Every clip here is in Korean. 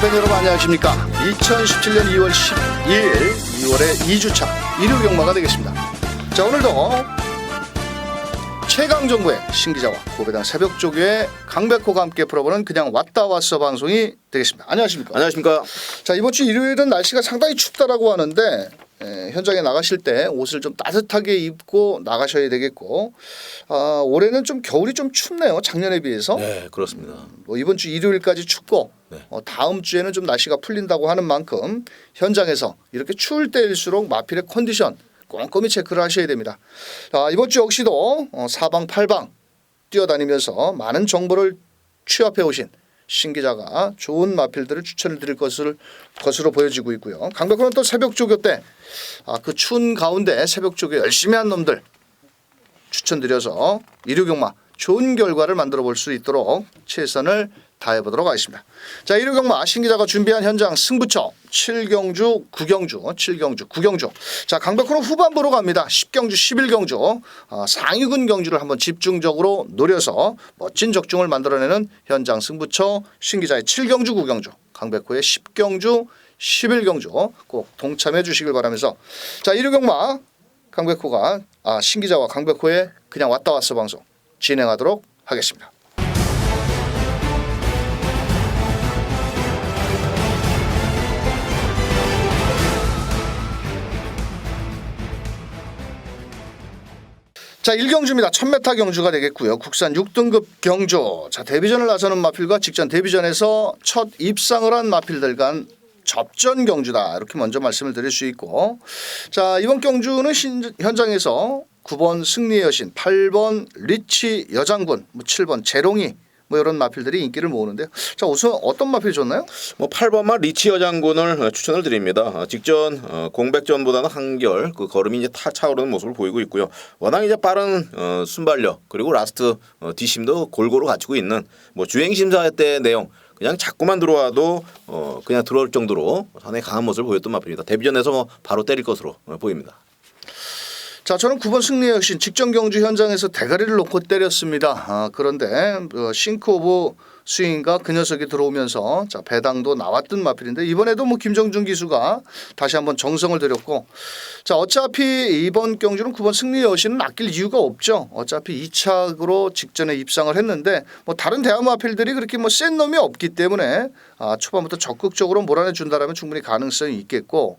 팬 여러분 안녕하십니까? 2017년 2월 12일 2월의 2주차 일요 경마가 되겠습니다. 자 오늘도 최강정부의 신기자와 고배당 새벽조교의 강백호가 함께 풀어보는 그냥 왔다 왔어 방송이 되겠습니다. 안녕하십니까? 안녕하십니까. 자 이번 주 일요일은 날씨가 상당히 춥다라고 하는데 에, 현장에 나가실 때 옷을 좀 따뜻하게 입고 나가셔야 되겠고 아, 올해는 좀 겨울이 좀 춥네요 작년에 비해서. 네, 그렇습니다. 뭐 이번 주 일요일까지 춥고 네. 어, 다음 주에는 좀 날씨가 풀린다고 하는 만큼 현장에서 이렇게 추울 때일수록 마필의 컨디션 꼼꼼히 체크를 하셔야 됩니다. 자, 이번 주 역시도 어, 사방팔방 뛰어다니면서 많은 정보를 취합해 오신 신 기자가 좋은 마필들을 추천을 드릴 것을 것으로 보여지고 있고요. 강백호는 또 새벽 조교 때 아, 그 추운 가운데 새벽 조교 열심히 한 놈들 추천드려서 일요경마 좋은 결과를 만들어 볼 수 있도록 최선을 다해 보도록 하겠습니다. 자, 일요 경마 신 기자가 준비한 현장 승부처 7경주, 9경주, 7경주, 9경주. 자, 강백호는 후반부로 갑니다. 10경주, 11경주. 아, 상위군 경주를 한번 집중적으로 노려서 멋진 적중을 만들어내는 현장 승부처 신 기자의 7경주, 9경주. 강백호의 10경주, 11경주 꼭 동참해 주시길 바라면서 자, 일요 경마 강백호가 아, 신 기자와 강백호의 그냥 왔다 왔어 방송 진행하도록 하겠습니다. 자, 1경주입니다. 1000m 경주가 되겠고요. 국산 6등급 경주. 자, 데뷔전을 나서는 마필과 직전 데뷔전에서 첫 입상을 한 마필들 간 접전 경주다. 이렇게 먼저 말씀을 드릴 수 있고. 자, 이번 경주는 신, 현장에서 9번 승리의 여신, 8번 리치 여장군, 뭐 7번 재롱이 뭐 이런 마필들이 인기를 모으는데요. 자, 우선 어떤 마필이 좋나요? 뭐 8번마 리치 여장군을 어, 추천을 드립니다. 어, 직전 어, 공백전보다는 한결 그 걸음이 이제 타 차오르는 모습을 보이고 있고요. 워낙 이제 빠른 어, 순발력 그리고 라스트 어, 뒷심도 골고루 갖추고 있는 뭐 주행 심사 때 내용 그냥 자꾸만 들어와도 어, 그냥 들어올 정도로 상당히 강한 모습을 보였던 마필입니다. 데뷔전에서 뭐 바로 때릴 것으로 어, 보입니다. 자, 저는 9번 승리의 여신 직전 경주 현장에서 대가리를 놓고 때렸습니다. 아, 그런데 어, 싱크 오브 스윙과 그 녀석이 들어오면서 자, 배당도 나왔던 마필인데 이번에도 뭐 김정준 기수가 다시 한번 정성을 들였고 자, 어차피 이번 경주는 9번 승리의 여신은 아낄 이유가 없죠. 어차피 2착으로 직전에 입상을 했는데 뭐 다른 대학 마필들이 그렇게 뭐 센 놈이 없기 때문에 아, 초반부터 적극적으로 몰아내 준다라면 충분히 가능성이 있겠고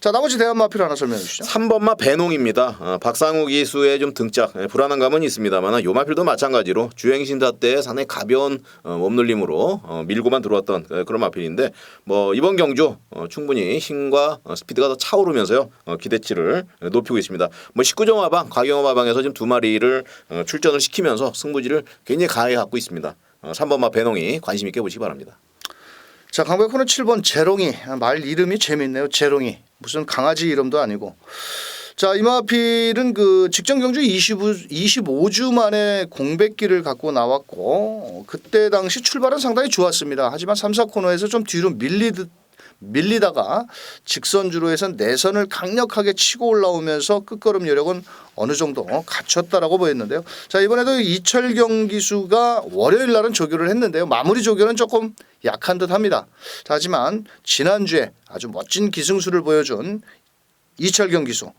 자, 나머지 대학 마필 하나 설명해 주시죠. 3번마 배농입니다. 어, 박상우 기수의 좀 등짝 예, 불안한 감은 있습니다만 요 마필도 마찬가지로 주행신사 때 상당히 가벼운 어, 몸놀림으로 어, 밀고만 들어왔던 어, 그런 마필인데 뭐 이번 경주 어, 충분히 힘과 어, 스피드가 더 차오르면서요 어, 기대치를 어, 높이고 있습니다. 뭐 19정 화방 과경 화방에서 지금 두 마리를 어, 출전을 시키면서 승부지를 굉장히 강하게 갖고 있습니다. 어, 3번마 배농이 관심 있게 보시기 바랍니다. 자, 강백호는 7번 재롱이 아, 말 이름이 재밌네요. 재롱이 무슨 강아지 이름도 아니고. 자, 이마필은 그 직전 경주 25, 25주 만에 공백기를 갖고 나왔고 어, 그때 당시 출발은 상당히 좋았습니다. 하지만 3, 4 코너에서 좀 뒤로 밀리듯 밀리다가 직선주로에서 내선을 강력하게 치고 올라오면서 끝걸음 여력은 어느 정도 갖췄다라고 보였는데요. 자 이번에도 이철경 기수가 월요일 날은 조교를 했는데요. 마무리 조교는 조금 약한 듯합니다. 자, 하지만 지난주에 아주 멋진 기승수를 보여준 이철경 기수.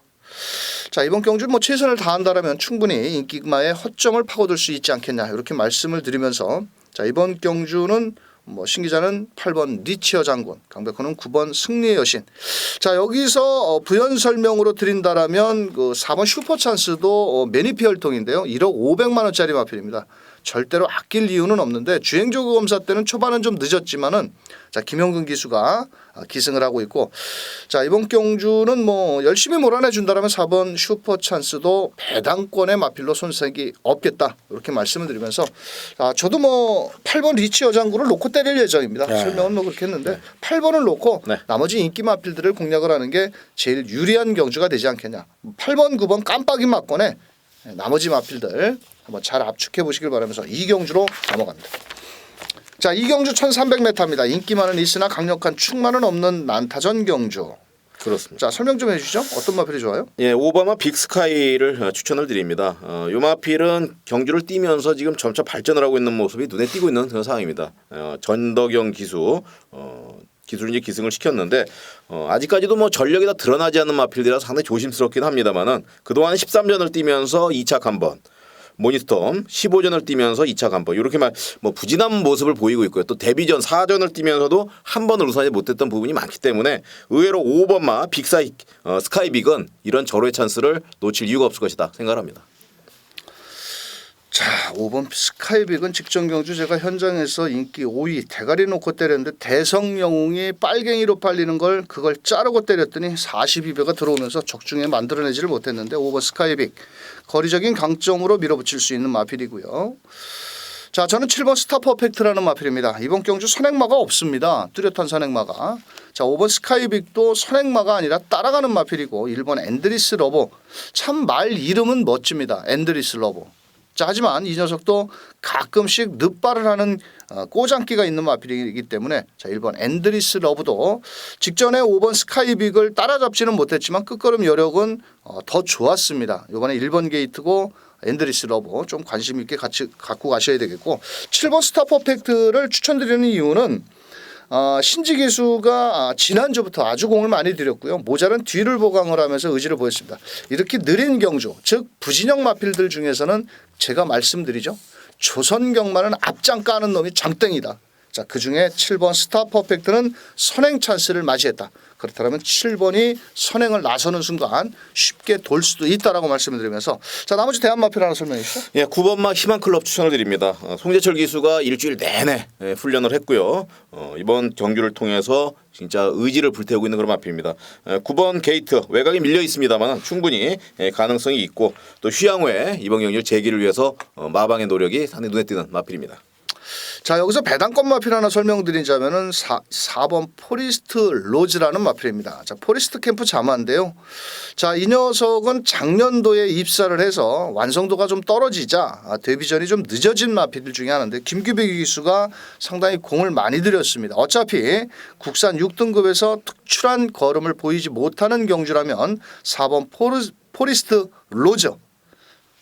자 이번 경주 뭐 최선을 다한다라면 충분히 인기마의 허점을 파고들 수 있지 않겠냐 이렇게 말씀을 드리면서 자 이번 경주는 뭐 신기자는 8번 리치어 장군, 강백호는 9번 승리의 여신. 자 여기서 어, 부연 설명으로 드린다라면 그 4번 슈퍼 찬스도 어, 매니피 혈통인데요. 1억 500만 원짜리 마필입니다. 절대로 아낄 이유는 없는데 주행조교 검사 때는 초반은 좀 늦었지만은 자 김영근 기수가 아, 기승을 하고 있고. 자 이번 경주는 뭐 열심히 몰아내 준다라면 4번 슈퍼 찬스도 배당권의 마필로 손색이 없겠다. 이렇게 말씀을 드리면서. 아 저도 뭐 8번 리치 여장구를 놓고 때릴 예정입니다. 네. 설명은 뭐 그렇게 했는데 8번을 놓고 네. 나머지 인기 마필들을 공략을 하는 게 제일 유리한 경주가 되지 않겠냐. 8번 9번 깜빡이 맞건에 나머지 마필들 한번 잘 압축해 보시길 바라면서 이경주로 넘어갑니다. 자 이경주 1300m입니다. 인기 많은 있으나 강력한 축만은 없는 난타전 경주. 그렇습니다. 자 설명 좀 해주시죠. 어떤 마필이 좋아요? 예, 오바마 빅스카이를 어, 추천을 드립니다. 어, 요 마필은 경주를 뛰면서 지금 점차 발전을 하고 있는 모습이 눈에 띄고 있는 그런 상황입니다. 어, 전덕영 기수 어, 기술 이제 기승을 시켰는데 어, 아직까지도 뭐 전력이 다 드러나지 않는 마필이라 상당히 조심스럽긴 합니다만은 그동안 13전을 뛰면서 2차 한번 모니스톰 15전을 뛰면서 2차 간번 이렇게 막뭐 부진한 모습을 보이고 있고요. 또 데뷔전 4전을 뛰면서도 한 번을 우선하지 못했던 부분이 많기 때문에 의외로 5번마 빅사이 어, 스카이빅은 이런 절호의 찬스를 놓칠 이유가 없을 것이다 생각합니다. 자, 5번 스카이빅은 직전 경주 제가 현장에서 인기 5위 대가리 놓고 때렸는데 대성 영웅이 빨갱이로 팔리는 걸 그걸 자르고 때렸더니 42배가 들어오면서 적중에 만들어내지를 못했는데 5번 스카이빅 거리적인 강점으로 밀어붙일 수 있는 마필이고요. 자, 저는 7번 스타 퍼펙트라는 마필입니다. 이번 경주 선행마가 없습니다. 뚜렷한 선행마가. 자, 5번 스카이빅도 선행마가 아니라 따라가는 마필이고 1번 앤드리스 러버. 참 말 이름은 멋집니다. 앤드리스 러버. 자, 하지만 이 녀석도 가끔씩 늦발을 하는 어, 꼬장기가 있는 마필이기 때문에 자, 1번 앤드리스 러브도 직전에 5번 스카이빅을 따라잡지는 못했지만 끝걸음 여력은 어, 더 좋았습니다. 이번에 1번 게이트고 앤드리스 러브 좀 관심 있게 같이 갖고 가셔야 되겠고 7번 스타 퍼펙트를 추천드리는 이유는 어, 신지 기수가 아, 지난주부터 아주 공을 많이 들였고요. 모자란 뒤를 보강을 하면서 의지를 보였습니다. 이렇게 느린 경주, 즉 부진영 마필들 중에서는 제가 말씀드리죠. 조선 경마는 앞장 까는 놈이 장땡이다. 자, 그 중에 7번 스타 퍼펙트는 선행 찬스를 맞이했다. 그렇다면 7번이 선행을 나서는 순간 쉽게 돌 수도 있다라고 말씀을 드리면서 자, 나머지 대한 마필 하나 설명해 주시죠. 예, 9번마 희망 클럽 추천을 드립니다. 어, 송재철 기수가 일주일 내내 예, 훈련을 했고요. 어, 이번 경주를 통해서 진짜 의지를 불태우고 있는 그런 마필입니다. 예, 9번 게이트 외곽에 밀려 있습니다만 충분히 예, 가능성이 있고 또 휴양후에 이번 경주 재기를 위해서 어, 마방의 노력이 상당히 눈에 띄는 마필입니다. 자 여기서 배당권 마필 하나 설명드리자면은 4, 4번 포리스트 로즈라는 마필입니다. 자 포리스트 캠프 자마인데요. 자 이 녀석은 작년도에 입사를 해서 완성도가 좀 떨어지자 아, 데뷔전이 좀 늦어진 마필 중에 하나인데 김규백 기수가 상당히 공을 많이 들였습니다. 어차피 국산 6등급에서 특출한 걸음을 보이지 못하는 경주라면 4번 포르, 포리스트 로즈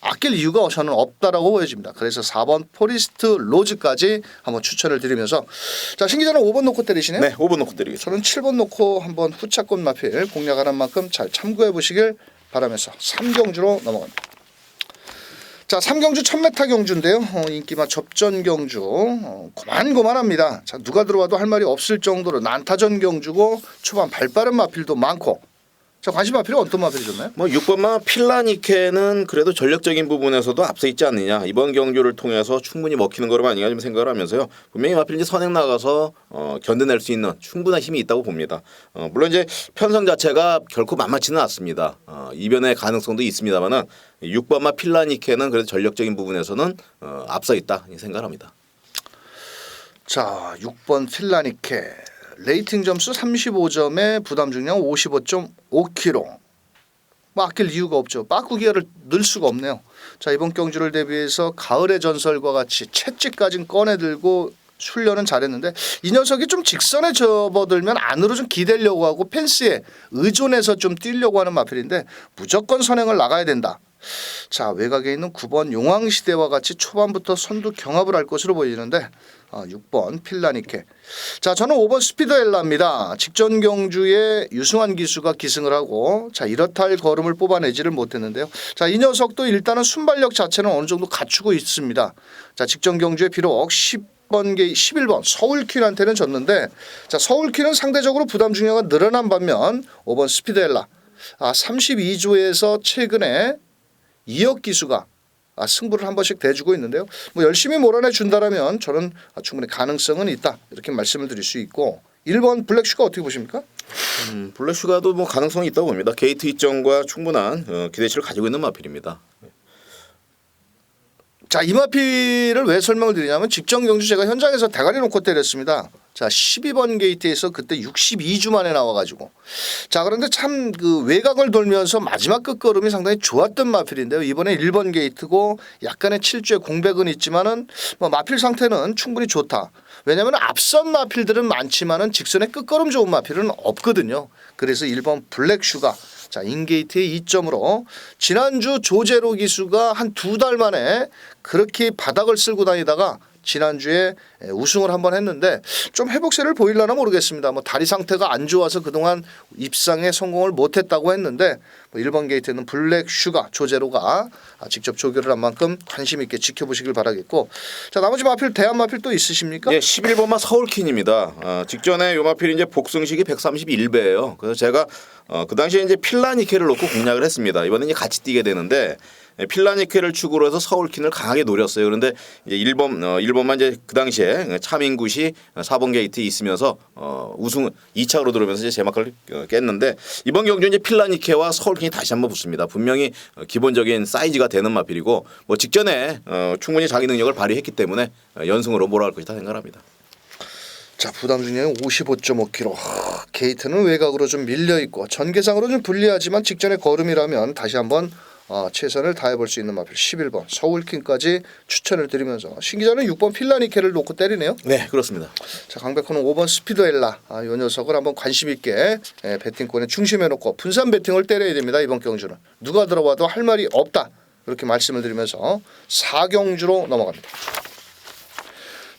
아낄 이유가 저는 없다라고 보여집니다. 그래서 4번 포리스트 로즈까지 한번 추천을 드리면서 자 신 기자는 5번 놓고 때리시네요. 네, 5번 놓고 드리겠습니다. 저는 7번 놓고 한번 후차권 마필 공략하는 만큼 잘 참고해 보시길 바라면서 3경주로 넘어갑니다. 자, 3경주 1000m 경주인데요. 어, 인기만 접전 경주. 어, 고만고만합니다. 자, 누가 들어와도 할 말이 없을 정도로 난타전 경주고 초반 발빠른 마필도 많고. 자, 관심 마필은 어떤 마필이 좋나요? 뭐 6번마 필라니케는 그래도 전력적인 부분에서도 앞서 있지 않느냐. 이번 경주를 통해서 충분히 먹히는 거로 아닌가 좀 생각을 하면서요. 분명히 마필 이제 선행 나가서 어, 견뎌낼 수 있는 충분한 힘이 있다고 봅니다. 어, 물론 이제 편성 자체가 결코 만만치는 않습니다. 어, 이변의 가능성도 있습니다만은 6번마 필라니케는 그래도 전력적인 부분에서는 어, 앞서 있다. 이 생각을 합니다. 자, 6번 필라니케 레이팅 점수 35점에 부담 중량 55.5kg. 뭐 아낄 이유가 없죠. 빠꾸 기어를 넣을 수가 없네요. 자 이번 경주를 대비해서 가을의 전설과 같이 채찍까지 꺼내들고 훈련은 잘했는데 이 녀석이 좀 직선에 접어들면 안으로 좀 기대려고 하고 펜스에 의존해서 좀 뛰려고 하는 마필인데 무조건 선행을 나가야 된다. 자 외곽에 있는 9번 용왕시대와 같이 초반부터 선두 경합을 할 것으로 보이는데 어, 6번 필라니케. 자 저는 5번 스피드엘라입니다. 직전 경주에 유승환 기수가 기승을 하고 자 이렇다 할 걸음을 뽑아내지를 못했는데요. 자이 녀석도 일단은 순발력 자체는 어느 정도 갖추고 있습니다. 자 직전 경주에 비록 10번 게 11번 서울퀸한테는 졌는데 자 서울퀸은 상대적으로 부담 중량가 늘어난 반면 5번 스피드엘라. 아 32조에서 최근에 이혁 기수가 아, 승부를 한 번씩 대주고 있는데요. 뭐 열심히 몰아내 준다라면 저는 아, 충분히 가능성은 있다 이렇게 말씀을 드릴 수 있고 1번 블랙슈가 어떻게 보십니까? 음, 블랙슈가도 뭐 가능성이 있다고 봅니다 게이트 이점과 충분한 어, 기대치를 가지고 있는 마필입니다 자 이마피를 왜 설명을 드리냐면 직전 경주 제가 현장에서 대가리 놓고 때렸습니다. 자 12번 게이트에서 그때 62주 만에 나와가지고. 자 그런데 참 그 외곽을 돌면서 마지막 끝걸음이 상당히 좋았던 마필인데요. 이번에 1번 게이트고 약간의 7주의 공백은 있지만은 뭐 마필 상태는 충분히 좋다. 왜냐하면 앞선 마필들은 많지만은 직선의 끝걸음 좋은 마필은 없거든요. 그래서 1번 블랙 슈가 자, 인게이트의 2점으로 지난주 조제로 기수가 한 두 달 만에 그렇게 바닥을 쓸고 다니다가 지난주에 우승을 한번 했는데 좀 회복세를 보일려나 모르겠습니다. 뭐 다리 상태가 안 좋아서 그동안 입상에 성공을 못했다고 했는데 뭐 1번 게이트는 블랙 슈가 조제로가 직접 조교를 한 만큼 관심 있게 지켜보시길 바라겠고 자 나머지 마필 대한 마필 또 있으십니까? 예, 11번만 서울킨입니다. 어, 직전에 요 마필 이제 복승식이 131배예요. 그래서 제가 어, 그 당시에 이제 필라니케를 놓고 공략을 했습니다. 이번에 이제 같이 뛰게 되는데 예, 필라니케를 축으로 해서 서울킨을 강하게 노렸어요. 그런데 이제 1번 어, 1번만 이제 그 당시에 차민굿이 4번 게이트에 있으면서 어, 우승 2차로 들어오면서 이제 제마크를 어, 깼는데 이번 경주 이제 필라니케와 서울킨이 다시 한번 붙습니다. 분명히 어, 기본적인 사이즈가 되는 마필이고 뭐 직전에 어, 충분히 자기 능력을 발휘했기 때문에 어, 연승으로 몰아갈 것이다 생각합니다. 자 부담 중량 55.5kg 하, 게이트는 외곽으로 좀 밀려 있고 전개상으로 좀 불리하지만 직전의 걸음이라면 다시 한번 어, 최선을 다해볼 수 있는 마필 11번 서울킹까지 추천을 드리면서 신 기자는 6번 필라니케를 놓고 때리네요. 네 그렇습니다. 자 강백호는 5번 스피드엘라 아, 이 녀석을 한번 관심 있게 예, 배팅권에 중심해 놓고 분산 배팅을 때려야 됩니다 이번 경주는 누가 들어와도 할 말이 없다 이렇게 말씀을 드리면서 4경주로 넘어갑니다.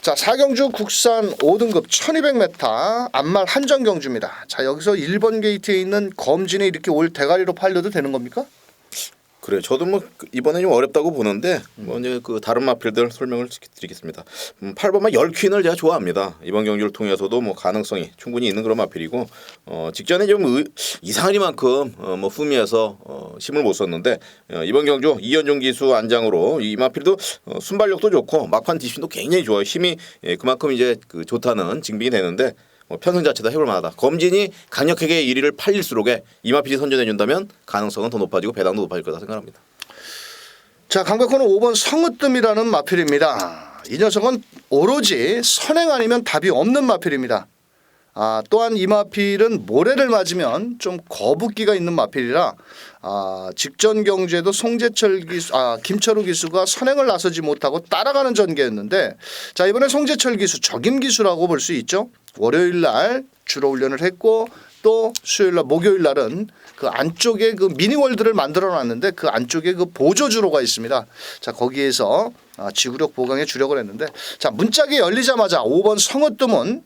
자, 사경주 국산 5등급 1200m 앞말 한정 경주입니다. 자, 여기서 1번 게이트에 있는 검진이 이렇게 올 대가리로 팔려도 되는 겁니까? 그래 저도 뭐 이번에 좀 어렵다고 보는데 뭐 이제 그 다른 마필들 설명을 드리겠습니다. 음, 8번만 열퀸을 제가 좋아합니다. 이번 경기를 통해서도 뭐 가능성이 충분히 있는 그런 마필이고 어, 직전에 좀 의, 이상하리만큼 어, 뭐 후미에서 어, 힘을 못 썼는데 어, 이번 경주 이현종 기수 안장으로 이 마필도 어, 순발력도 좋고 막판 디심도 굉장히 좋아요. 힘이 예, 그만큼 이제 그 좋다는 증빙이 되는데 뭐 편승 자체도 해볼 만하다. 검진이 강력하게 1위를 팔릴수록에 이마필이 선전해 준다면 가능성은 더 높아지고 배당도 높아질 거다 생각합니다. 자, 강백호는 5번 성으뜸이라는 마필입니다. 이 녀석은 오로지 선행 아니면 답이 없는 마필입니다. 아, 또한 이 마필은 모래를 맞으면 좀 거북기가 있는 마필이라 아, 직전 경주에도 송재철 기수, 아, 김철우 기수가 선행을 나서지 못하고 따라가는 전개였는데 자 이번에 송재철 기수 적임 기수라고 볼 수 있죠. 월요일 날 주로 훈련을 했고 또 수요일 날 목요일 날은 그 안쪽에 그 미니월드를 만들어 놨는데 그 안쪽에 그 보조 주로가 있습니다. 자 거기에서 아, 지구력 보강에 주력을 했는데 자 문짝이 열리자마자 5번 성어뜸은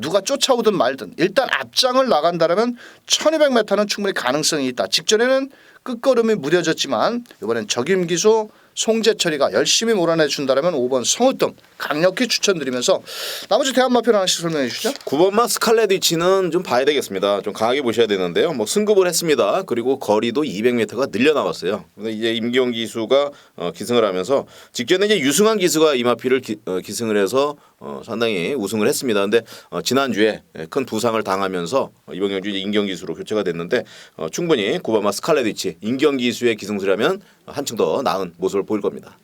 누가 쫓아오든 말든 일단 앞장을 나간다면 1200m는 충분히 가능성이 있다. 직전에는 끝걸음이 무뎌졌지만 이번엔 적임 기수 송재철이가 열심히 몰아내 준다면 5번 성우뜸 강력히 추천드리면서 나머지 대한마표 하나씩 설명해 주시죠. 9번만 스칼렛 위치는 좀 봐야 되겠습니다. 좀 강하게 보셔야 되는데요. 뭐 승급을 했습니다. 그리고 거리도 200m가 늘려 나갔어요. 근데 이제 임기용 기수가 어, 기승을 하면서 직전에 이제 유승환 기수가 이마피를 기, 어, 기승을 해서 어, 상당히 우승을 했습니다. 근데 어, 지난주에 큰 부상을 당하면서 어, 이번 경주 이제 임경 기수로 교체가 됐는데 어, 충분히 9번만 스칼렛 위치 임경 기수의 기승수라면 한층 더 나은 모습을 보일 겁니다.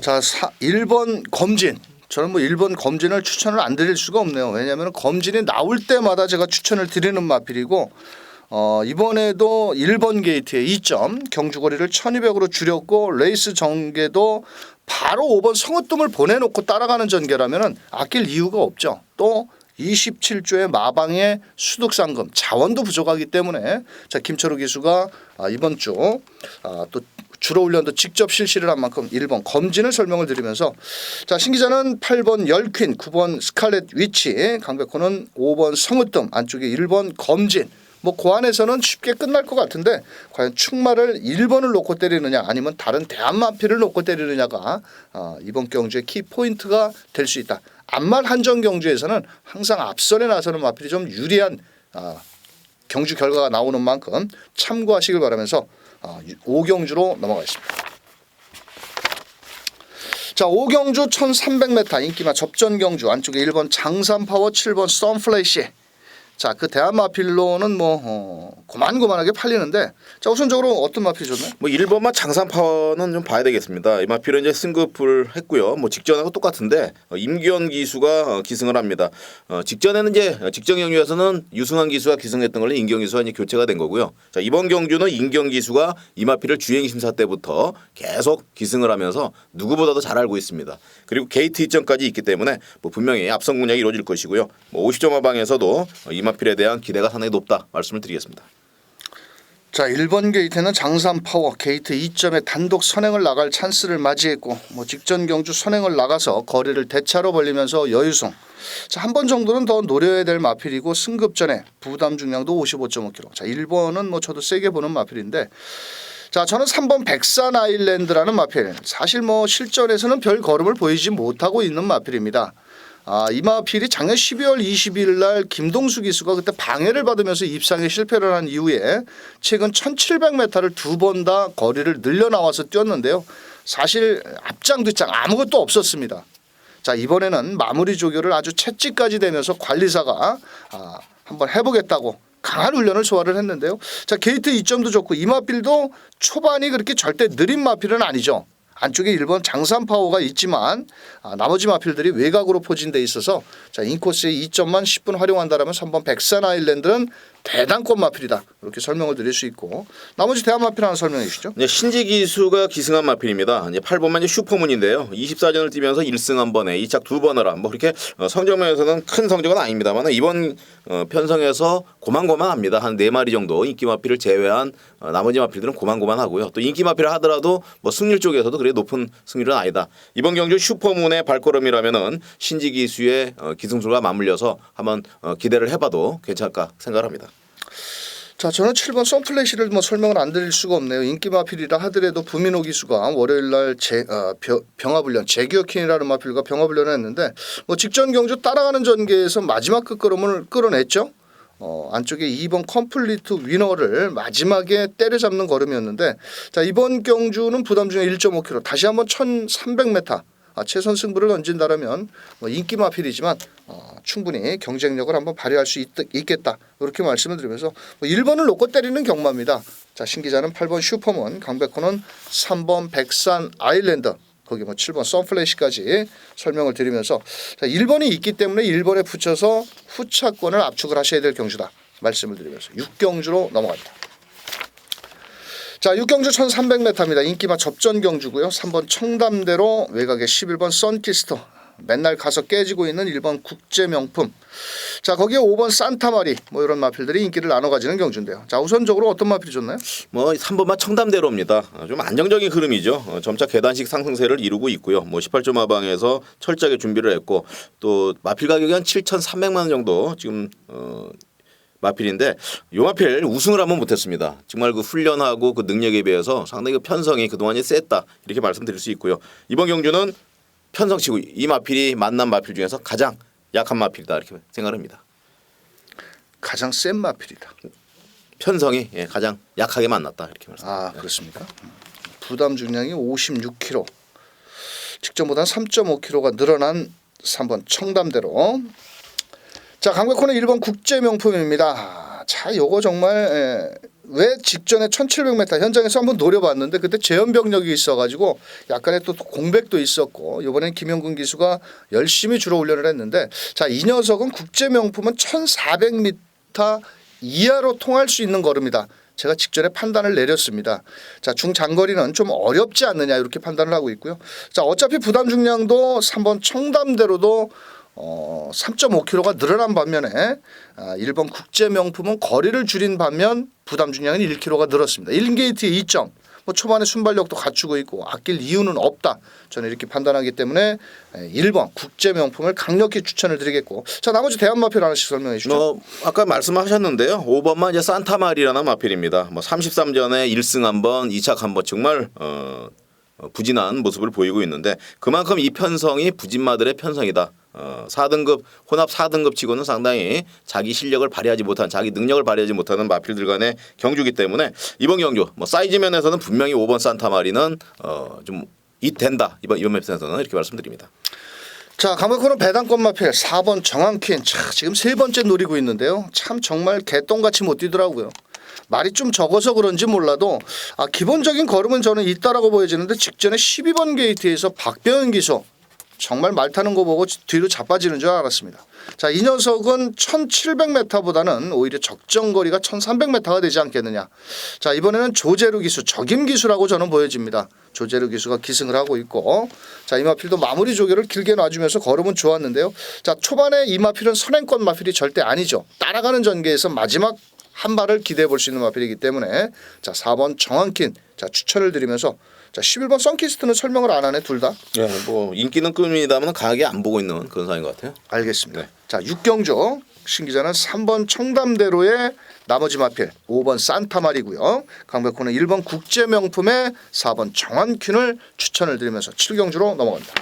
자, 사, 1번 검진. 저는 뭐 1번 검진을 추천을 안 드릴 수가 없네요. 왜냐하면 검진이 나올 때마다 제가 추천을 드리는 마필이고 어, 이번에도 1번 게이트에 2점 경주거리를 1200으로 줄였고 레이스 전개도 바로 5번 성우뜸을 보내놓고 따라가는 전개라면 아낄 이유가 없죠. 또 27조의 마방의 수득상금 자원도 부족하기 때문에 자 김철우 기수가 아, 이번 주또 주로 훈련도 직접 실시를 한 만큼 1번 검진을 설명을 드리면서 자 신기자는 8번 열퀸 9번 스칼렛 위치 강백호는 5번 성으뜸 안쪽에 1번 검진 뭐 고안에서는 쉽게 끝날 것 같은데 과연 충마를 1번을 놓고 때리느냐 아니면 다른 대한마피를 놓고 때리느냐가 어, 이번 경주의 키 포인트가 될 수 있다. 앞말 한정 경주에서는 항상 앞선에 나서는 마필이 좀 유리한 어, 경주 결과가 나오는 만큼 참고하시길 바라면서 어, 5경주로 넘어가겠습니다. 자, 5경주 1300m 인기마 접전 경주 안쪽에 1번 장산파워 7번 썬플래시 자, 그 대한 마필로는 뭐 어, 고만고만하게 팔리는데 자, 우선적으로 어떤 마필이 좋나요? 뭐 1번만 장산 파워는 좀 봐야 되겠습니다. 이 마필은 이제 승급을 했고요. 뭐 직전하고 똑같은데 어, 임기현 기수가 어, 기승을 합니다. 어, 직전에는 이제 직전 경주에서는 유승환 기수가 기승했던 걸로 임기현 기수가 이제 교체가 된 거고요. 자 이번 경주는 임기현 기수가 이 마필을 주행 심사 때부터 계속 기승을 하면서 누구보다도 잘 알고 있습니다. 그리고 게이트 이점까지 있기 때문에 뭐 분명히 앞선 공략이 이루어질 것이고요. 뭐 50점 하방에서도 어, 이 마필에 대한 기대가 상당히 높다 말씀을 드리겠습니다. 자, 1번 게이트는 장산 파워 게이트 2점에 단독 선행을 나갈 찬스를 맞이했고 뭐 직전 경주 선행을 나가서 거리를 대차로 벌리면서 여유성. 자, 한 번 정도는 더 노려야 될 마필이고 승급 전에 부담 중량도 55.5kg. 자, 1번은 뭐 저도 세게 보는 마필인데 자, 저는 3번 백산 아일랜드라는 마필. 사실 뭐 실전에서는 별 걸음을 보이지 못하고 있는 마필입니다. 아, 이 마필이 작년 12월 20일 날 김동수 기수가 그때 방해를 받으면서 입상에 실패를 한 이후에 최근 1700m를 두 번 다 거리를 늘려 나와서 뛰었는데요. 사실 앞장 뒷장 아무것도 없었습니다. 자 이번에는 마무리 조교를 아주 채찍까지 대면서 관리사가 아, 한번 해보겠다고 강한 훈련을 소화를 했는데요. 자 게이트 2점도 좋고 이 마필도 초반이 그렇게 절대 느린 마필은 아니죠. 안쪽에 일본 장산 파워가 있지만 아, 나머지 마필들이 외곽으로 포진돼 있어서 자 인코스의 2점만 10분 활용한다라면 3번 백산 아일랜드는 대단권 마필이다 이렇게 설명을 드릴 수 있고 나머지 대한 마필 하나 설명해 주시죠. 네, 신지 기수가 기승한 마필입니다. 이제 8번만 이제 슈퍼문인데요. 24전을 뛰면서 1승 한 번에 2착 두 번을 한. 뭐 그렇게 어, 성적면에서는 큰 성적은 아닙니다만 이번 어, 편성에서 고만고만합니다. 한 네 마리 정도 인기 마필을 제외한 어, 나머지 마필들은 고만고만하고요. 또 인기 마필을 하더라도 뭐 승률 쪽에서도 그래 높은 승률은 아니다. 이번 경주 슈퍼문의 발걸음이라면은 신지 기수의 어, 기승술과 맞물려서 한번 어, 기대를 해봐도 괜찮을까 생각합니다. 자, 저는 7번 썬플래시를 뭐 설명을 안 드릴 수가 없네요. 인기 마필이라 하더라도 부민호 기수가 월요일 날 제, 어, 병- 병합훈련, 재기어킨이라는 마필과 병합훈련을 했는데 뭐 직전 경주 따라가는 전개에서 마지막 끝걸음을 끌어냈죠. 어, 안쪽에 2번 컴플리트 위너를 마지막에 때려잡는 걸음이었는데 자, 이번 경주는 부담 중에 1.5km 다시 한번 1300m 아, 최선 승부를 던진다라면 뭐 인기 마필이지만 어, 충분히 경쟁력을 한번 발휘할 수 있, 겠다 이렇게 말씀을 드리면서 뭐 1번을 놓고 때리는 경마입니다. 자, 신 기자는 8번 슈퍼먼, 강백호는 3번 백산 아일랜드, 거기 뭐 7번 선플래시까지 설명을 드리면서 자, 1번이 있기 때문에 1번에 붙여서 후차권을 압축을 하셔야 될 경주다 말씀을 드리면서 6경주로 넘어갑니다. 자, 6경주 1300m입니다. 인기마 접전 경주고요. 3번 청담대로 외곽에 11번 썬키스터 맨날 가서 깨지고 있는 1번 국제 명품. 자, 거기에 5번 산타마리 뭐 이런 마필들이 인기를 나눠 가지는 경주인데요. 자, 우선적으로 어떤 마필이 좋나요? 뭐 3번만 청담대로입니다. 어, 좀 안정적인 흐름이죠. 어, 점차 계단식 상승세를 이루고 있고요. 뭐 18점 하방에서 철저하게 준비를 했고 또 마필 가격이 한 7,300만 원 정도 지금 어 마필인데 요 마필 우승을 한번 못했습니다. 정말 그 훈련하고 그 능력에 비해서 상당히 그 편성이 그동안이 셌다 이렇게 말씀드릴 수 있고요. 이번 경주는 편성치고 이 마필이 만난 마필 중에서 가장 약한 마필이다 이렇게 생각합니다. 가장 센 마필이다. 편성이 예, 가장 약하게 만났다 이렇게 말씀. 아, 그렇습니까? 부담 중량이 56kg. 직전보다 3.5kg가 늘어난 3번 청담대로. 자, 강백호는 1번 국제 명품입니다. 자, 요거 정말 예, 왜 직전에 1700m 현장에서 한번 노려봤는데 그때 재현 병력이 있어가지고 약간의 또 공백도 있었고 이번엔 김영근 기수가 열심히 주로 훈련을 했는데 자 이 녀석은 국제 명품은 1400m 이하로 통할 수 있는 걸음이다. 제가 직전에 판단을 내렸습니다. 자, 중장거리는 좀 어렵지 않느냐 이렇게 판단을 하고 있고요. 자, 어차피 부담 중량도 3번 청담대로도 어, 3.5kg가 늘어난 반면에 아, 1번 국제 명품은 거리를 줄인 반면 부담 중량은 1kg가 늘었습니다. 1게이트의 2점. 뭐 초반에 순발력도 갖추고 있고 아낄 이유는 없다. 저는 이렇게 판단하기 때문에 1번 국제 명품을 강력히 추천을 드리겠고 자 나머지 대한 마필 하나씩 설명해 주시죠. 뭐 아까 말씀하셨는데요. 5번만 이제 산타마리라는 마필입니다. 뭐 33전에 1승 한 번, 2착 한번 정말 어, 어, 부진한 모습을 보이고 있는데 그만큼 이 편성이 부진마들의 편성이다. 어, 4등급 혼합 4등급 치고는 상당히 자기 실력을 발휘하지 못한 자기 능력을 발휘하지 못하는 마필들 간의 경주기 때문에 이번 경주 뭐 사이즈 면에서는 분명히 5번 산타마리는 어, 좀 이 된다 이번 이번 맵에서는 이렇게 말씀드립니다. 자, 강백호는 배당권 마필 4번 정한퀸. 차, 지금 세 번째 노리고 있는데요. 참 정말 개똥같이 못 뛰더라고요. 말이 좀 적어서 그런지 몰라도 아, 기본적인 걸음은 저는 있다라고 보여지는데 직전에 12번 게이트에서 박병현 기수 정말 말 타는 거 보고 뒤로 자빠지는 줄 알았습니다. 자, 이 녀석은 1700m보다는 오히려 적정 거리가 1300m가 되지 않겠느냐. 자, 이번에는 조재루 기수, 적임 기수라고 저는 보여집니다. 조재루 기수가 기승을 하고 있고 자, 이마필도 마무리 조교를 길게 놔주면서 걸음은 좋았는데요. 자, 초반에 이마필은 선행권 마필이 절대 아니죠. 따라가는 전개에서 마지막 한 발을 기대해 볼 수 있는 마필이기 때문에 자, 4번 정한킨 자, 추천을 드리면서 자, 11번 썬키스트는 설명을 안 하네 둘 다. 예, 뭐 인기는 끕니다만 강하게 안 보고 있는 그런 상인 것 같아요. 알겠습니다. 네. 자, 6경조 신 기자는 3번 청담대로의 나머지 마필, 5번 산타말이고요. 강백호는 1번 국제명품의 4번 정한균을 추천을 드리면서 7경주로 넘어갑니다.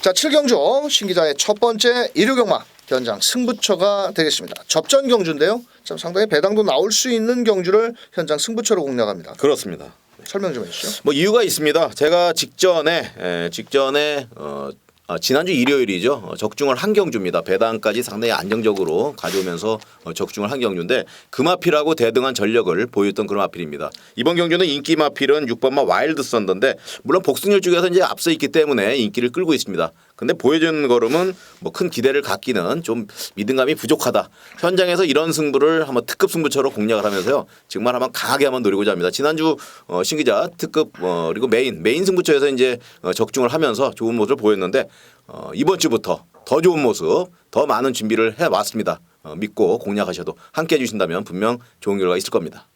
자, 7경주 신 기자의 첫 번째 일요경마 현장 승부처가 되겠습니다. 접전 경주인데요. 참 상당히 배당도 나올 수 있는 경주를 현장 승부처로 공략합니다. 그렇습니다. 설명 좀 해주시죠. 뭐 이유가 있습니다. 제가 직전에 에, 직전에 어, 아, 지난주 일요일이죠. 어, 적중을 한 경주입니다. 배당까지 상당히 안정적으로 가져오면서 어, 적중을 한 경주인데 금마필하고 대등한 전력을 보였던 그런 마필입니다. 이번 경주는 인기 마필은 6번마 와일드 썬더인데 물론 복승률 쪽에서 이제 앞서 있기 때문에 인기를 끌고 있습니다. 근데 보여준 걸음은 뭐 큰 기대를 갖기는 좀 믿음감이 부족하다. 현장에서 이런 승부를 한번 특급 승부처로 공략을 하면서요. 정말 한번 강하게 한번 노리고자 합니다. 지난주 어, 신기자 특급 어, 그리고 메인 메인 승부처에서 이제 어, 적중을 하면서 좋은 모습을 보였는데 어, 이번 주부터 더 좋은 모습, 더 많은 준비를 해 왔습니다. 어, 믿고 공략하셔도 함께 해주신다면 분명 좋은 결과가 있을 겁니다.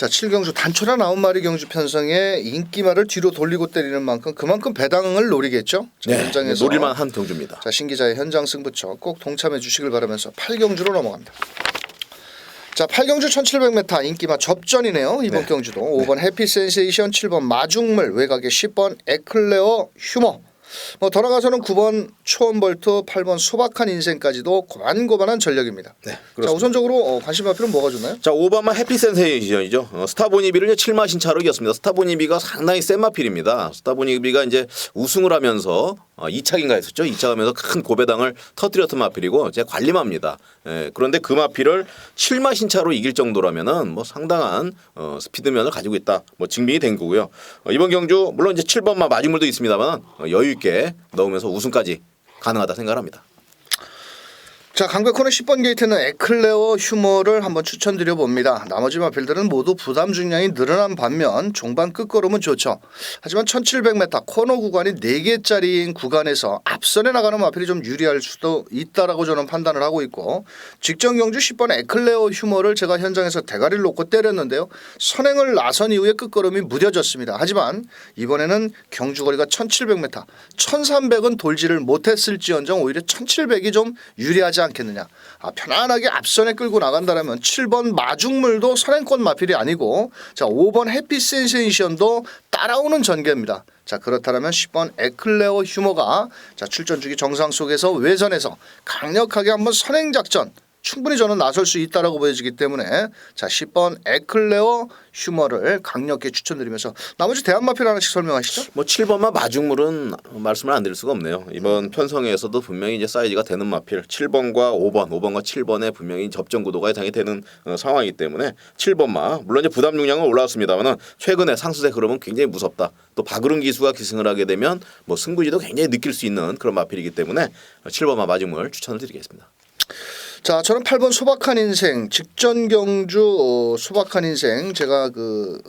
자, 7경주 단초라 나온 말이 경주 편성에 인기말을 뒤로 돌리고 때리는 만큼 그만큼 배당을 노리겠죠. 자, 현장에서 네, 노릴만 한 경주입니다. 자, 신 기자의 현장 승부처 꼭 동참해 주시길 바라면서 8경주로 넘어갑니다. 자, 8경주 1700m 인기마 접전이네요. 이번 네. 경주도 5번 해피 센세이션, 7번 마중물, 외곽에 10번 에클레어 휴머. 뭐 돌아가서는 9번 초원벌트, 8번 소박한 인생까지도 고만고만한 전력입니다. 네, 자. 우선적으로 어, 관심 마필은 뭐가 좋나요? 자 오바마 해피 센세이션이죠. 어, 스타보니비를 7마 신차로 이겼습니다. 스타보니비가 상당히 센 마필입니다. 스타보니비가 이제 우승을 하면서 어, 2차인가 했었죠. 2차 하면서 큰 고배당을 터뜨렸던 마필이고 제 관리마입니다. 예, 그런데 그 마필을 7마 신차로 이길 정도라면은 뭐 상당한 어, 스피드면을 가지고 있다. 뭐 증명이 된 거고요. 어, 이번 경주 물론 이제 7번마 마중물도 있습니다만 어, 여유 있게 넣으면서 우승까지 가능하다 생각합니다. 자, 강백호는 10번 게이트는 에클레어 휴머를 한번 추천드려 봅니다. 나머지 마필들은 모두 부담 중량이 늘어난 반면 종반 끝걸음은 좋죠. 하지만 1700m 코너 구간이 4개짜리인 구간에서 앞선에 나가는 마필이 좀 유리할 수도 있다라고 저는 판단을 하고 있고 직전 경주 10번 에클레어 휴머를 제가 현장에서 대가리를 놓고 때렸는데요. 선행을 나선 이후에 끝걸음이 무뎌졌습니다. 하지만 이번에는 경주 거리가 1700m, 1300은 돌지를 못했을지언정 오히려 1700이 좀 유리하지 않겠느냐. 아, 편안하게 앞선에 끌고 나간다면 7번 마중물도 선행권 마필이 아니고 자 5번 해피 센세이션도 따라오는 전개입니다. 자 그렇다면 10번 에클레어 휴머가 자 출전 주기 정상 속에서 외선에서 강력하게 한번 선행 작전 충분히 저는 나설 수 있다라고 보여지기 때문에 자 10번 에클레어 휴머를 강력히 추천드리면서 나머지 대한마필 하나씩 설명하시죠. 뭐 7번마 마중물은 말씀을 안 드릴 수가 없네요. 이번 편성에서도 분명히 이제 사이즈가 되는 마필 7번과 5번, 5번과 7번에 분명히 접전 구도가 예상이 되는 어, 상황이기 때문에 7번마 물론 이제 부담 용량은 올라왔습니다만은 최근에 상승세 흐름은 굉장히 무섭다. 또 박으른 기수가 기승을 하게 되면 뭐 승부지도 굉장히 느낄 수 있는 그런 마필이기 때문에 7번마 마중물 추천을 드리겠습니다. 자, 저는 8번 소박한 인생 직전 경주 어, 소박한 인생. 제가 그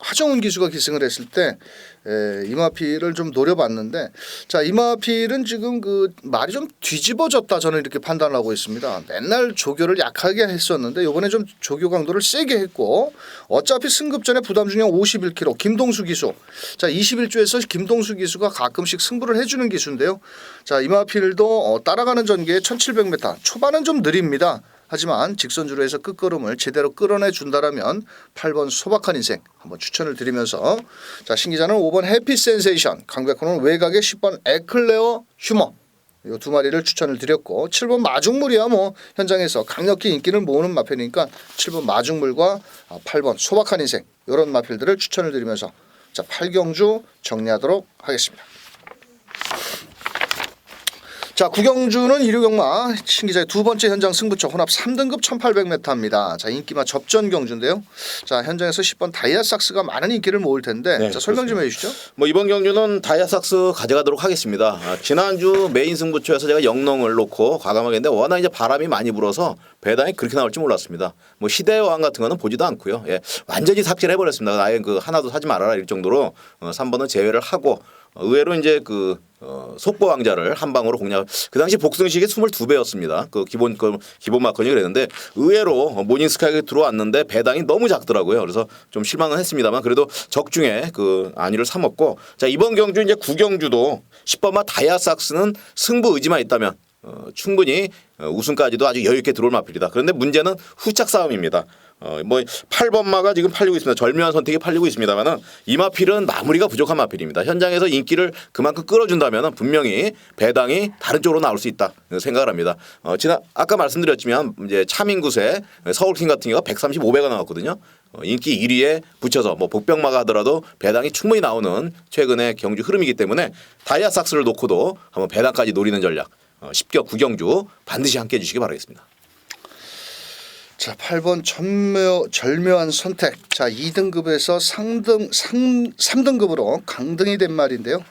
하정훈 기수가 기승을 했을 때 에, 이마필을 좀 노려봤는데 자 이마필은 지금 그 말이 좀 뒤집어졌다 저는 이렇게 판단을 하고 있습니다. 맨날 조교를 약하게 했었는데 이번에 좀 조교 강도를 세게 했고 어차피 승급 전에 부담 중량 51kg 김동수 기수 자 21주에서 김동수 기수가 가끔씩 승부를 해주는 기수인데요. 자 이마필도 어, 따라가는 전개에 1700m 초반은 좀 느립니다. 하지만 직선주로 해서 끝걸음을 제대로 끌어내 준다라면 8번 소박한 인생 한번 추천을 드리면서 자 신기자는 5번 해피 센세이션 강백호는 외곽에 10번 에클레어 휴머 이두 마리를 추천을 드렸고 7번 마중물이야 뭐 현장에서 강력히 인기를 모으는 마필이니까 7번 마중물과 8번 소박한 인생 이런 마필들을 추천을 드리면서 자 8경주 정리하도록 하겠습니다. 자 구경주는 이류경마 신 기자의 두 번째 현장 승부처 혼합 3등급 1800m입니다. 자 인기마 접전 경주인데요. 자 현장에서 10번 다이아삭스가 많은 인기를 모을 텐데 네, 자 설명 좀 해주시죠. 뭐 이번 경주는 다이아삭스 가져가도록 하겠습니다. 아, 지난주 메인 승부처에서 제가 영농을 놓고 과감하게 했는데 워낙 이제 바람이 많이 불어서 배당이 그렇게 나올 줄 몰랐습니다. 뭐 시대의 왕 같은 거는 보지도 않고요. 예, 완전히 삭제를 해버렸습니다. 아예 그 하나도 사지 말아라 이럴 정도로 어, 3번은 제외를 하고 어, 의외로 이제 그 어, 속보 왕자를 한 방으로 공략. 그 당시 복승식이 22배였습니다. 그 기본 그 기본 마건이 그랬는데 의외로 모닝스카이가 들어왔는데 배당이 너무 작더라고요. 그래서 좀 실망은 했습니다만 그래도 적중에 그 안위를 삼았고 자 이번 경주 이제 구경주도 10번마 다이아삭스는 승부 의지만 있다면 어, 충분히 어, 우승까지도 아주 여유 있게 들어올 마필이다. 그런데 문제는 후착 싸움입니다. 어, 뭐 8번마가 지금 팔리고 있습니다. 절묘한 선택이 팔리고 있습니다만은 이 마필은 마무리가 부족한 마필입니다. 현장에서 인기를 그만큼 끌어준다면 분명히 배당이 다른 쪽으로 나올 수 있다 생각을 합니다. 어, 지난 아까 말씀드렸지만 이제 차민구세 서울킹 같은 경우가 135배가 나왔거든요. 어, 인기 1위에 붙여서 뭐 복병마가 하더라도 배당이 충분히 나오는 최근의 경주 흐름이기 때문에 다이아삭스를 놓고도 한번 배당까지 노리는 전략. 어, 10격 구경주 반드시 함께 해주시기 바라겠습니다. 자 8번 절묘, 절묘한 선택. 자 2등급에서 상등 상 3등급으로 강등이 된 말인데요.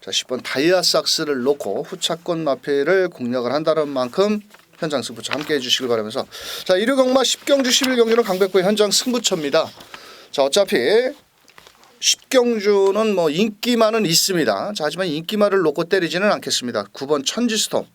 자 10번 다이아삭스를 놓고 후차권 마패를 공략을 한다는 만큼 현장 승부처 함께 해주시길 바라면서 자 1위 경마 10경주 11경주는 강백구의 현장 승부처입니다. 자 어차피 10경주는 뭐 인기만은 있습니다. 자 하지만 인기만을 놓고 때리지는 않겠습니다. 9번 천지스톰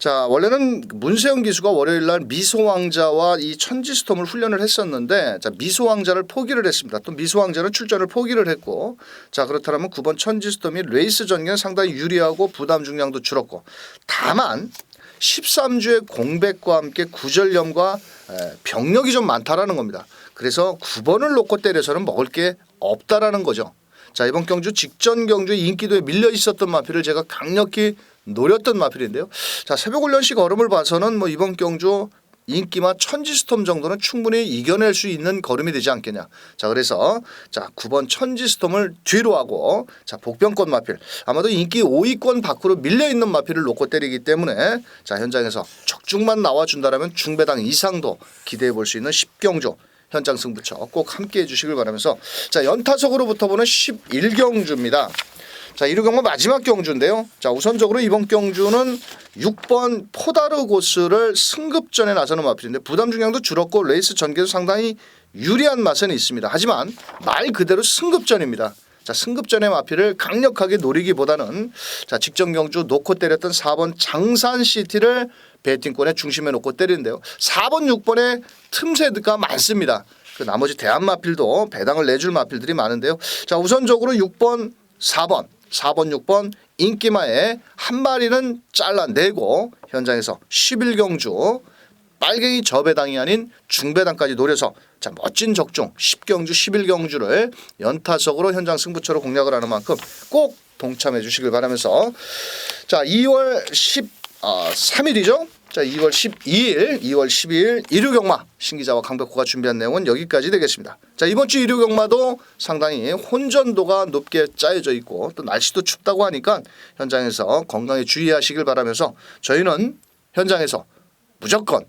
자 원래는 문세영 기수가 월요일 날 미소 왕자와 이 천지스톰을 훈련을 했었는데 자 미소 왕자를 포기를 했습니다. 또 미소 왕자는 출전을 포기를 했고 자 그렇다면 9번 천지스톰이 레이스 전개는 상당히 유리하고 부담 중량도 줄었고 다만 13주의 공백과 함께 구절염과 에, 병력이 좀 많다라는 겁니다. 그래서 9번을 놓고 때려서는 먹을 게 없다라는 거죠. 자 이번 경주 직전 경주에 인기도에 밀려 있었던 마필을 제가 강력히 노렸던 마필인데요. 자 새벽 훈련식 얼음을 봐서는 뭐 이번 경주 인기마 천지스톰 정도는 충분히 이겨낼 수 있는 걸음이 되지 않겠냐. 자 그래서 자 9번 천지스톰을 뒤로 하고 자 복병권 마필 아마도 인기 5위권 밖으로 밀려 있는 마필을 놓고 때리기 때문에 자 현장에서 적중만 나와준다라면 중배당 이상도 기대해 볼 수 있는 10경주 현장 승부처 꼭 함께 해 주시길 바라면서 자 연타석으로부터 보는 11경주입니다. 자 이르경마 마지막 경주인데요. 자 우선적으로 이번 경주는 6번 포다르 고스를 승급전에 나서는 마필인데 부담 중량도 줄었고 레이스 전개도 상당히 유리한 맛은 있습니다. 하지만 말 그대로 승급전입니다. 자 승급전의 마필을 강력하게 노리기보다는 자 직전 경주 놓고 때렸던 4번 장산 시티를 배팅권의 중심에 놓고 때리는데요. 4번 6번에 틈새가 많습니다. 그 나머지 대한 마필도 배당을 내줄 마필들이 많은데요. 자 우선적으로 6번 4번 4번 6번 인기마에 한 마리는 잘라내고 현장에서 11경주 빨갱이 저배당이 아닌 중배당까지 노려서 자 멋진 적중 10경주 11경주를 연타석으로 현장 승부처로 공략을 하는 만큼 꼭 동참해 주시길 바라면서 자 2월 10 아, 3일이죠. 자 2월 12일, 2월 12일 일요 경마 신기자와 강백호가 준비한 내용은 여기까지 되겠습니다. 자 이번 주 일요 경마도 상당히 혼전도가 높게 짜여져 있고 또 날씨도 춥다고 하니까 현장에서 건강에 주의하시길 바라면서 저희는 현장에서 무조건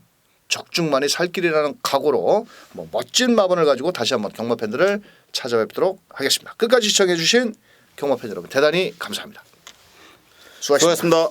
적중만이 살 길이라는 각오로 뭐 멋진 마번을 가지고 다시 한번 경마 팬들을 찾아뵙도록 하겠습니다. 끝까지 시청해 주신 경마 팬 여러분 대단히 감사합니다. 수고하셨습니다. 수고하셨습니다.